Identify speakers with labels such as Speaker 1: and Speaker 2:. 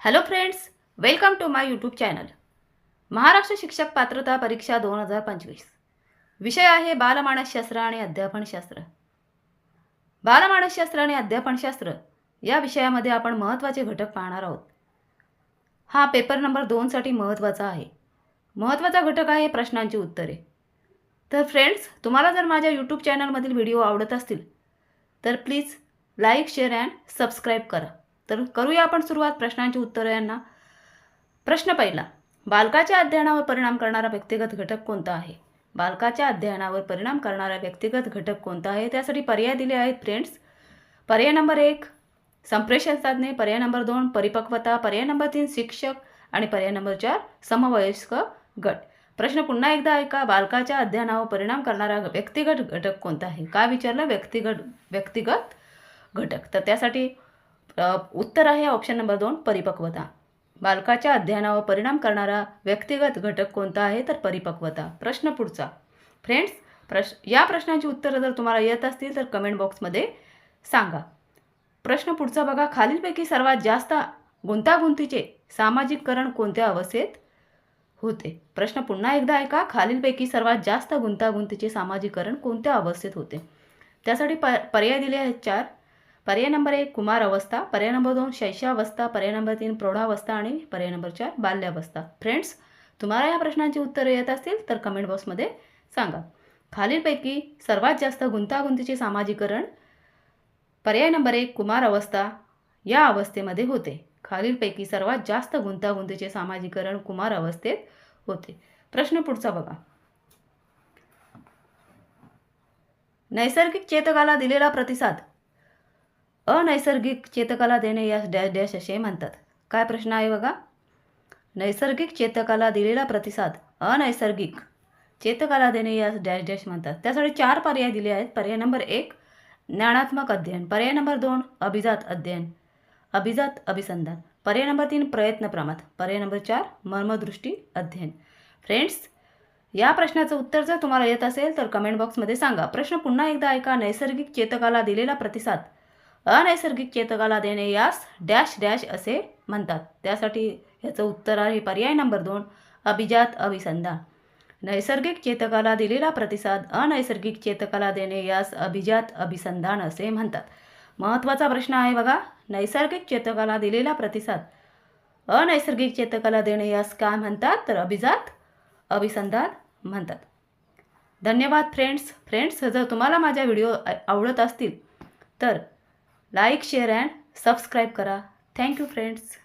Speaker 1: Hello friends welcome to my YouTube channel Maharashtra शिक्षक पात्रता परीक्षा दोन हजार पंचवीस. विषय आहे बालमानसशास्त्र आणि अध्यापनशास्त्र बालमानसशास्त्र आणि अध्यापनशास्त्र या विषयामध्ये आपण महत्त्वाचे घटक पाहणार आहोत. हा पेपर नंबर दोनसाठी महत्त्वाचा आहे. महत्त्वाचा घटक आहे प्रश्नांची उत्तरे. तर फ्रेंड्स तुम्हाला जर माझ्या यूट्यूब चॅनलमधील व्हिडिओ आवडत असतील तर please like share and subscribe करा. तर करूया आपण सुरुवात प्रश्नांची उत्तरं यांना. प्रश्न पहिला बालकाच्या अध्ययनावर परिणाम करणारा व्यक्तिगत घटक कोणता आहे? बालकाच्या अध्ययनावर परिणाम करणारा व्यक्तिगत घटक कोणता आहे? त्यासाठी पर्याय दिले आहेत फ्रेंड्स. पर्याय नंबर एक संप्रेषण साधने. पर्याय नंबर दोन परिपक्वता. पर्याय नंबर तीन शिक्षक. आणि पर्याय नंबर चार समवयस्क गट. प्रश्न पुन्हा एकदा ऐका बालकाच्या अध्ययनावर परिणाम करणारा व्यक्तिगत घटक कोणता आहे? का विचारलं? व्यक्तिगत व्यक्तिगत घटक. तर त्यासाठी उत्तर आहे ऑप्शन नंबर दोन परिपक्वता. बालकाच्या अध्ययनावर परिणाम करणारा व्यक्तिगत घटक कोणता आहे? तर परिपक्वता. प्रश्न पुढचा. फ्रेंड्स प्रश या प्रश्नाची उत्तरं जर तुम्हाला येत असतील तर कमेंट बॉक्समध्ये सांगा. प्रश्न पुढचा बघा. खालीलपैकी सर्वात जास्त गुंतागुंतीचे सामाजिककरण कोणत्या अवस्थेत होते? प्रश्न पुन्हा एकदा ऐका. खालीलपैकी सर्वात जास्त गुंतागुंतीचे सामाजिकरण कोणत्या अवस्थेत होते? त्यासाठी प पर्याय दिले आहेत चार. पर्याय नंबर एक कुमार अवस्था पर्याय नंबर दोन शैशावस्था पर्याय नंबर तीन प्रौढावस्था आणि पर्याय नंबर चार बाल्यावस्था. फ्रेंड्स तुम्हाला या प्रश्नांची उत्तरं येत असतील तर कमेंट बॉक्समध्ये सांगा. खालीलपैकी सर्वात जास्त गुंतागुंतीचे सामाजिकरण पर्याय नंबर एक कुमार अवस्था या अवस्थेमध्ये होते. खालीलपैकी सर्वात जास्त गुंतागुंतीचे सामाजिकरण कुमार अवस्थेत होते. प्रश्न पुढचा बघा. नैसर्गिक चेतकाला दिलेला प्रतिसाद. अनैसर्गिक चेतकाला देणे यास डॅश डॅश असे म्हणतात. काय प्रश्न आहे बघा? नैसर्गिक चेतकाला दिलेला प्रतिसाद अनैसर्गिक चेतकाला देणे यास डॅश डॅश म्हणतात. त्यासाठी चार पर्याय दिले आहेत. पर्याय नंबर एक ज्ञानात्मक अध्ययन. पर्याय नंबर दोन अभिजात अध्ययन. अभिजात अभिसंधान. पर्याय नंबर तीन प्रयत्न प्रमाद. पर्याय नंबर चार मर्मदृष्टी अध्ययन. फ्रेंड्स या प्रश्नाचं उत्तर जर तुम्हाला येत असेल तर कमेंट बॉक्समध्ये सांगा. प्रश्न पुन्हा एकदा ऐका. नैसर्गिक चेतकाला दिलेला प्रतिसाद अनैसर्गिक चेतकाला देणे यास डॅश डॅश असे म्हणतात. त्यासाठी याचं उत्तर आहे पर्याय नंबर दोन अभिजात अभिसंधान. नैसर्गिक चेतकाला दिलेला प्रतिसाद अनैसर्गिक चेतकाला देणे यास अभिजात अभिसंधान असे म्हणतात. महत्त्वाचा प्रश्न आहे बघा नैसर्गिक चेतकाला दिलेला प्रतिसाद अनैसर्गिक चेतकाला देणे यास काय म्हणतात? तर अभिजात अभिसंधान म्हणतात. धन्यवाद फ्रेंड्स. फ्रेंड्स जर तुम्हाला माझ्या व्हिडिओ आवडत असतील तर लाईक शेअर अँड सबस्क्राईब करा. Thank you friends.